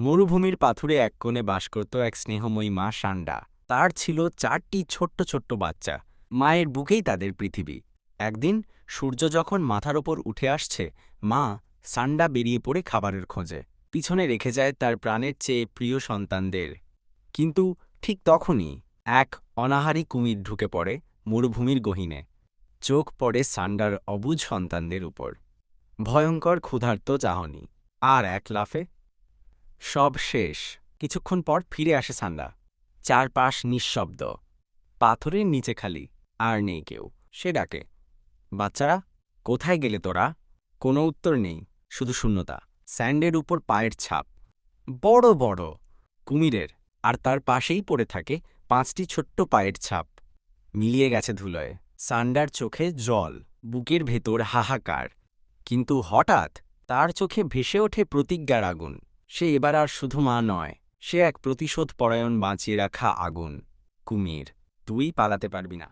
মরুভূমির পাথুরে এক কোণে বাস করত এক স্নেহময়ী মা সান্ডা। তার ছিল চারটি ছোট্ট ছোট্ট বাচ্চা। মায়ের বুকেই তাদের পৃথিবী। একদিন সূর্য যখন মাথার ওপর উঠে আসছে, মা সান্ডা বেরিয়ে পড়ে খাবারের খোঁজে। পিছনে রেখে যায় তার প্রাণের চেয়ে প্রিয় সন্তানদের। কিন্তু ঠিক তখনই এক অনাহারী কুমির ঢুকে পড়ে মরুভূমির গহিনে। চোখ পড়ে সান্ডার অবুঝ সন্তানদের উপর। ভয়ঙ্কর ক্ষুধার্ত চাহনি। আর এক লাফে সব শেষ। কিছুক্ষণ পর ফিরে আসে সান্ডা। চারপাশ নিঃশব্দ। পাথরের নিচে খালি, আর নেই কেউ। সে ডাকে, বাচ্চারা, কোথায় গেলে তোরা? কোনো উত্তর নেই, শুধু শূন্যতা। স্যান্ডের উপর পায়ের ছাপ। বড় বড়। কুমিরের, আর তার পাশেই পড়ে থাকে পাঁচটি ছোট্ট পায়ের ছাপ। মিলিয়ে গেছে ধুলোয়। সান্ডার চোখে জল, বুকের ভেতর হাহাকার। কিন্তু হঠাৎ, তার চোখে ভেসে ওঠে প্রতিজ্ঞার আগুন। সে এবার আর শুধু মা নয়, সে এক প্রতিশোধ পরায়ণ বাঁচিয়ে রাখা আগুন, কুমির। তুই পালাতে পারবি না।